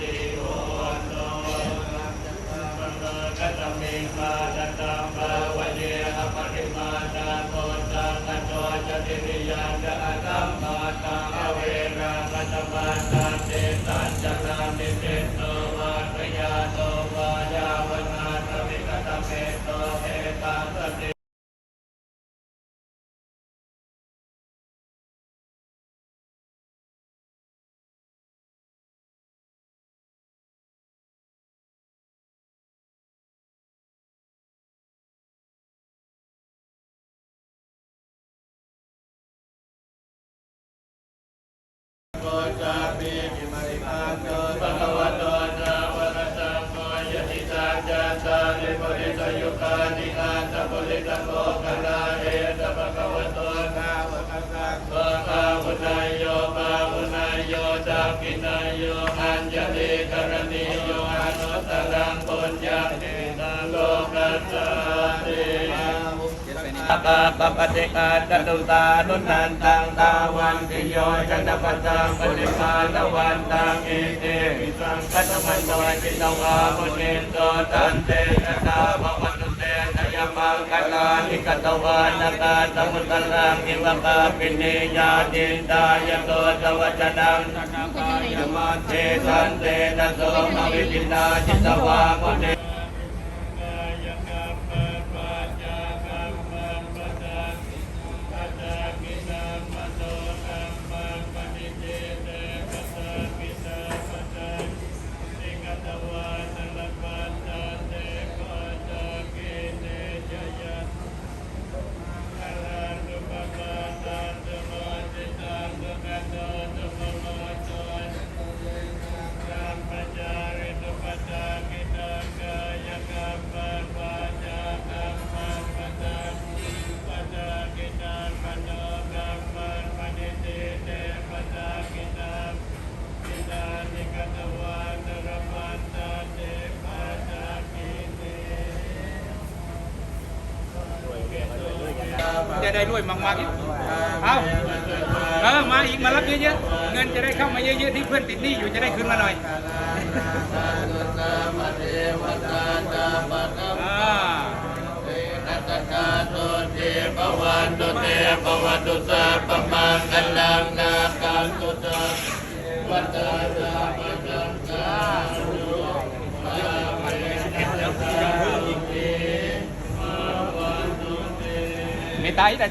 จิโกโตสัมปะกะตะเมฆา โยอัญญลิกรณีโยอนุตตรังปุญญาเตนะโลกัสสาติปะปะปะเจกาจตุตานุนันตังตาวันติโยชนะปัจจังปริมาณวันตังเอเตวิสังคัตมันตวันจิตวามุนิโตตันเตนะตาภว นตุเตนะยมังคัลานิกตวานกาสมุตตรังนิวกาปิเนยาจินตายโตตวัจนังนักายมาเทสันเตนะโสมวิปินาจิตวามุนิ จะได้ด้วยมากๆอีกเอาเออมาอีกมารับเยอะๆ เงินจะได้เข้ามาเยอะๆที่เพื่อนติดหนี้อยู่จะได้คืนมาหน่อยอ่านัตตาตุเตปวันตุเตปวัตุสาปมังกัลังนาคันตุตาวัตตา ตาอิเต